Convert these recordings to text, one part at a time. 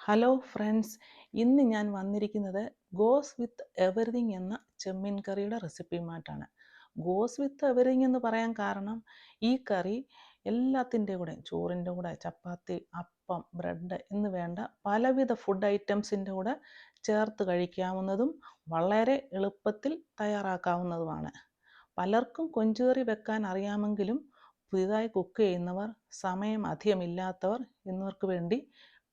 Hello friends ഇന്ന് ഞാൻ വന്നിരിക്കുന്നത് ഗോസ് വിത്ത് എവറിങ് എന്ന ചെമ്മീൻ കറിയുടെ റെസിപ്പിയുമായിട്ടാണ്. ഗോസ് വിത്ത് എവറിങ് എന്ന് പറയാൻ കാരണം ഈ കറി എല്ലാത്തിന്റെ കൂടെ ചോറിന്റെ കൂടെ ചപ്പാത്തി അപ്പം ബ്രെഡ് എന്ന് വേണ്ട പലവിധ ഫുഡ് ഐറ്റംസിന്റെ കൂടെ ചേർത്ത് കഴിക്കാവുന്നതും വളരെ എളുപ്പത്തിൽ തയ്യാറാക്കാവുന്നതുമാണ്. പലർക്കും കൊഞ്ചുകറി വെക്കാൻ അറിയാമെങ്കിലും പുതിയതായി കുക്ക് ചെയ്യുന്നവർ സമയം അധികമില്ലാത്തവർ എന്നിവർക്ക് വേണ്ടി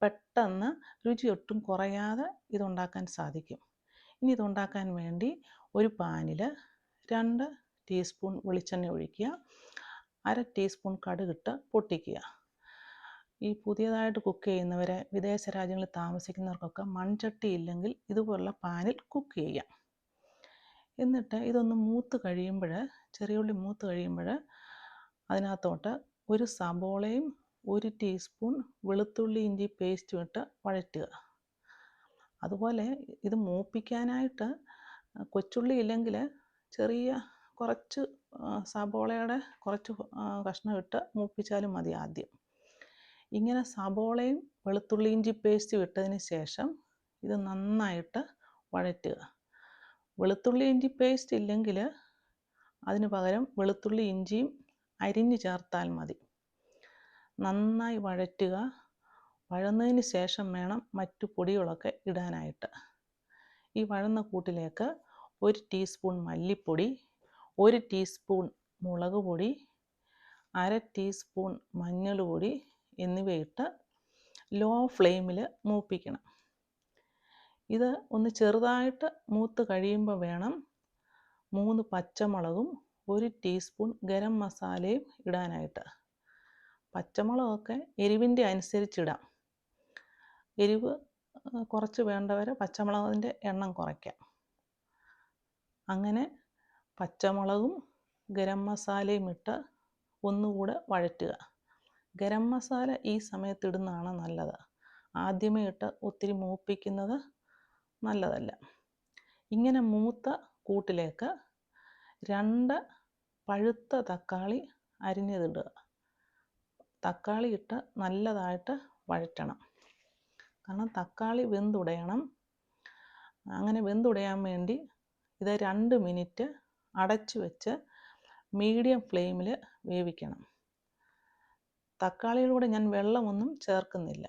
പെട്ടെന്ന് രുചി ഒട്ടും കുറയാതെ ഇതുണ്ടാക്കാൻ സാധിക്കും. ഇനി ഇതുണ്ടാക്കാൻ വേണ്ടി ഒരു പാനിൽ രണ്ട് ടീസ്പൂൺ വെളിച്ചെണ്ണ ഒഴിക്കുക. അര ടീസ്പൂൺ കടുകിട്ട് പൊട്ടിക്കുക. ഈ പുതിയതായിട്ട് കുക്ക് ചെയ്യുന്നവരെ വിദേശ രാജ്യങ്ങളിൽ താമസിക്കുന്നവർക്കൊക്കെ മൺചട്ടി ഇല്ലെങ്കിൽ ഇതുപോലുള്ള പാനിൽ കുക്ക് ചെയ്യാം എന്നിട്ട് ഇതൊന്ന് മൂത്ത് കഴിയുമ്പോൾ ചെറിയുള്ളി മൂത്ത് കഴിയുമ്പോൾ അതിനകത്തോട്ട് ഒരു സബോളയും ഒരു ടീസ്പൂൺ വെളുത്തുള്ളി ഇഞ്ചി പേസ്റ്റ് ഇട്ട് വഴറ്റുക. അതുപോലെ ഇത് മൂപ്പിക്കാനായിട്ട് കൊച്ചുള്ളി ഇല്ലെങ്കിൽ ചെറിയ കുറച്ച് സബോളയുടെ കുറച്ച് കഷ്ണം ഇട്ട് മൂപ്പിച്ചാലും മതി ആദ്യം. ഇങ്ങനെ സബോളയും വെളുത്തുള്ളി ഇഞ്ചി പേസ്റ്റ് ഇട്ടതിന് ശേഷം ഇത് നന്നായിട്ട് വഴറ്റുക. വെളുത്തുള്ളി ഇഞ്ചി പേസ്റ്റ് ഇല്ലെങ്കിൽ അതിന് പകരം വെളുത്തുള്ളി ഇഞ്ചിയും അരിഞ്ഞ് ചേർത്താൽ മതി. നന്നായി വഴറ്റുക. വഴന്നതിന് ശേഷം വേണം മറ്റു പൊടികളൊക്കെ ഇടാനായിട്ട്. ഈ വഴന്ന കൂട്ടിലേക്ക് ഒരു ടീസ്പൂൺ മല്ലിപ്പൊടി ഒരു ടീസ്പൂൺ മുളക് പൊടി അര ടീസ്പൂൺ മഞ്ഞൾ പൊടി എന്നിവയിട്ട് ലോ ഫ്ലെയിമിൽ മൂപ്പിക്കണം. ഇത് ഒന്ന് ചെറുതായിട്ട് മൂത്ത് കഴിയുമ്പോൾ വേണം മൂന്ന് പച്ചമുളകും ഒരു ടീസ്പൂൺ ഗരം മസാലയും ഇടാനായിട്ട്. പച്ചമുളകൊക്കെ എരിവിന്റെ അനുസരിച്ചിടാം. എരിവ് കുറച്ച് വേണ്ടവരെ പച്ചമുളകിന്റെ എണ്ണം കുറയ്ക്കാം. അങ്ങനെ പച്ചമുളകും ഗരം മസാലയും ഇട്ട് ഒന്നുകൂടെ വഴറ്റുക. ഗരം മസാല ഈ സമയത്ത് ഇടുന്നതാണ് നല്ലത്. ആദ്യമേ ഇട്ട് ഒത്തിരി മൂപ്പിക്കുന്നത് നല്ലതല്ല. ഇങ്ങനെ മൂത്ത കൂട്ടിലേക്ക് രണ്ട് പഴുത്ത തക്കാളി അരിഞ്ഞതിടുക. തക്കാളി ഇട്ട് നല്ലതായിട്ട് വഴറ്റണം. കാരണം തക്കാളി വെന്തുടയണം. അങ്ങനെ വെന്തുടയാൻ വേണ്ടി ഇത് രണ്ട് മിനിറ്റ് അടച്ചു വെച്ച് മീഡിയം ഫ്ലെയിമിൽ വേവിക്കണം. തക്കാളിയിലൂടെ ഞാൻ വെള്ളമൊന്നും ചേർക്കുന്നില്ല.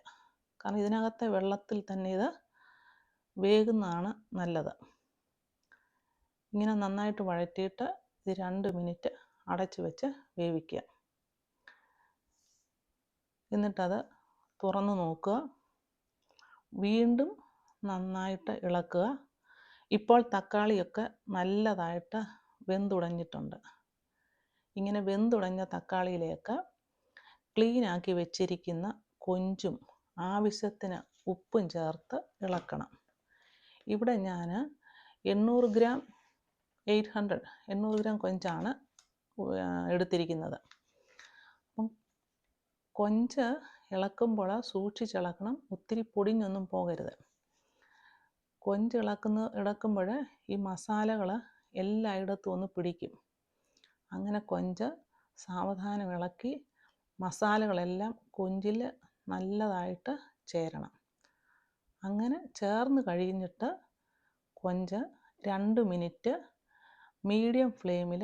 കാരണം ഇതിനകത്തെ വെള്ളത്തിൽ തന്നെ ഇത് വേകുന്നതാണ് നല്ലത്. ഇങ്ങനെ നന്നായിട്ട് വഴറ്റിയിട്ട് ഇത് രണ്ട് മിനിറ്റ് അടച്ചു വെച്ച് വേവിക്കുക. എന്നിട്ടത് തുറന്ന് നോക്കുക. വീണ്ടും നന്നായിട്ട് ഇളക്കുക. ഇപ്പോൾ തക്കാളിയൊക്കെ നല്ലതായിട്ട് വെന്തുടഞ്ഞിട്ടുണ്ട്. ഇങ്ങനെ വെന്തുടഞ്ഞ തക്കാളിയിലേക്ക് ക്ലീനാക്കി വെച്ചിരിക്കുന്ന കൊഞ്ചും ആവശ്യത്തിന് ഉപ്പും ചേർത്ത് ഇളക്കണം. ഇവിടെ ഞാൻ എണ്ണൂറ് ഗ്രാം എയ്റ്റ് ഹൺഡ്രഡ് എണ്ണൂറ് ഗ്രാം കൊഞ്ചാണ് എടുത്തിരിക്കുന്നത്. കൊഞ്ച് ഇളക്കുമ്പോൾ സൂക്ഷിച്ചിളക്കണം ഒത്തിരി പൊടിഞ്ഞൊന്നും പോകരുത്. കൊഞ്ച് ഇളക്കുന്ന ഇളക്കുമ്പോൾ ഈ മസാലകൾ എല്ലായിടത്തും ഒന്ന് പിടിക്കും. അങ്ങനെ കൊഞ്ച് സാവധാനം ഇളക്കി മസാലകളെല്ലാം കൊഞ്ചിൽ നല്ലതായിട്ട് ചേരണം. അങ്ങനെ ചേർന്ന് കഴിഞ്ഞിട്ട് കൊഞ്ച് രണ്ട് മിനിറ്റ് മീഡിയം ഫ്ലെയിമിൽ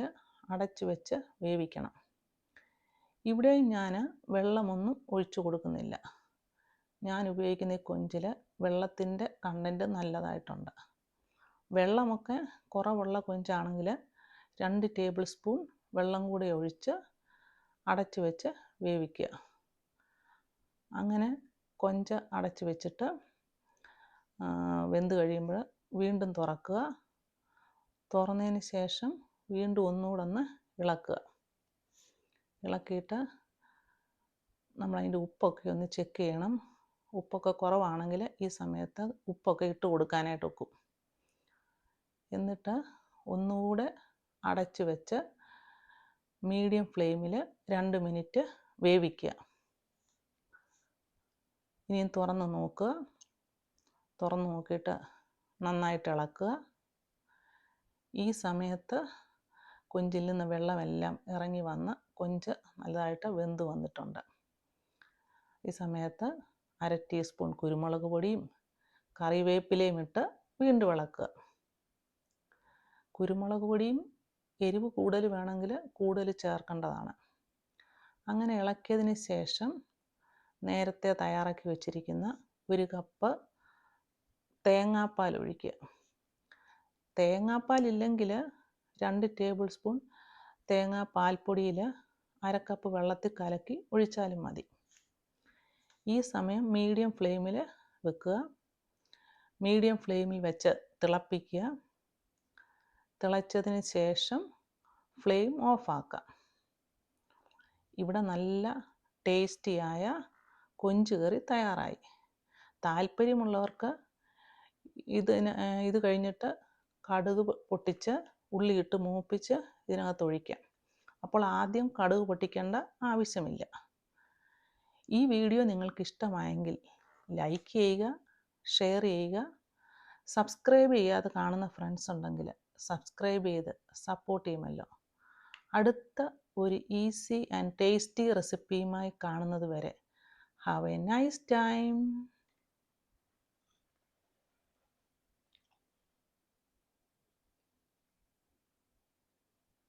അടച്ചു വെച്ച് വേവിക്കണം. ഇവിടെയും ഞാൻ വെള്ളമൊന്നും ഒഴിച്ചു കൊടുക്കുന്നില്ല. ഞാൻ ഉപയോഗിക്കുന്ന ഈ കൊഞ്ചിൽ വെള്ളത്തിന്റെ കണ്ടന്റ് നല്ലതായിട്ടുണ്ട്. വെള്ളമൊക്കെ കുറവുള്ള കൊഞ്ചാണെങ്കിൽ രണ്ട് ടേബിൾ സ്പൂൺ വെള്ളം കൂടി ഒഴിച്ച് അടച്ചു വെച്ച് വേവിക്കുക. അങ്ങനെ കൊഞ്ച് അടച്ചു വെച്ചിട്ട് വെന്ത് കഴിയുമ്പോൾ വീണ്ടും തുറക്കുക. തുറന്നതിന് ശേഷം വീണ്ടും ഒന്നുകൂടെ ഒന്ന് ഇളക്കുക. ഇളക്കിയിട്ട് നമ്മളതിന്റെ ഉപ്പൊക്കെ ഒന്ന് ചെക്ക് ചെയ്യണം. ഉപ്പൊക്കെ കുറവാണെങ്കിൽ ഈ സമയത്ത് ഉപ്പൊക്കെ ഇട്ട് കൊടുക്കാനായിട്ട് വെക്കും. എന്നിട്ട് ഒന്നുകൂടെ അടച്ച് വെച്ച് മീഡിയം ഫ്ലെയിമിൽ രണ്ട് മിനിറ്റ് വേവിക്കുക. ഇനിയും തുറന്ന് നോക്കുക. തുറന്ന് നോക്കിയിട്ട് നന്നായിട്ട് ഇളക്കുക. ഈ സമയത്ത് കൊഞ്ചിൽ നിന്ന് വെള്ളമെല്ലാം ഇറങ്ങി വന്ന് കൊഞ്ച് നല്ലതായിട്ട് വെന്ത് വന്നിട്ടുണ്ട്. ഈ സമയത്ത് അര ടീസ്പൂൺ കുരുമുളക് പൊടിയും കറിവേപ്പിലയും ഇട്ട് വീണ്ടും ഇളക്കുക. കുരുമുളക് പൊടിയും എരിവ് കൂടുതൽ വേണമെങ്കിൽ കൂടുതൽ ചേർക്കേണ്ടതാണ്. അങ്ങനെ ഇളക്കിയതിന് ശേഷം നേരത്തെ തയ്യാറാക്കി വെച്ചിരിക്കുന്ന ഒരു കപ്പ് തേങ്ങാപ്പാൽ ഒഴിക്കുക. തേങ്ങാപ്പാൽ ഇല്ലെങ്കിൽ രണ്ട് ടേബിൾ സ്പൂൺ തേങ്ങാ പാൽപ്പൊടിയിൽ അരക്കപ്പ് വെള്ളത്തിൽ കലക്കി ഒഴിച്ചാലും മതി. ഈ സമയം മീഡിയം ഫ്ലെയിമിൽ വെക്കുക. മീഡിയം ഫ്ലെയിമിൽ വെച്ച് തിളപ്പിക്കുക. തിളച്ചതിന് ശേഷം ഫ്ലെയിം ഓഫാക്കുക ഇവിടെ നല്ല ടേസ്റ്റിയായ കൊഞ്ച് കറി തയ്യാറായി. താല്പര്യമുള്ളവർക്ക് ഇതിന് ഇത് കഴിഞ്ഞിട്ട് കടുക് പൊട്ടിച്ച് ഉള്ളിയിട്ട് മൂപ്പിച്ച് ഇതിനകത്ത് ഒഴിക്കാം. അപ്പോൾ ആദ്യം കടുക് പൊട്ടിക്കേണ്ട ആവശ്യമില്ല. ഈ വീഡിയോ നിങ്ങൾക്ക് ഇഷ്ടമായെങ്കിൽ ലൈക്ക് ചെയ്യുക ഷെയർ ചെയ്യുക സബ്സ്ക്രൈബ് ചെയ്യാതെ കാണുന്ന ഫ്രണ്ട്സ് ഉണ്ടെങ്കിൽ സബ്സ്ക്രൈബ് ചെയ്ത് സപ്പോർട്ട് ചെയ്യുമല്ലോ. അടുത്ത ഒരു ഈസി ആൻഡ് ടേസ്റ്റി റെസിപ്പിയുമായി കാണുന്നത് വരെ ഹാവ് എ നൈസ് ടൈം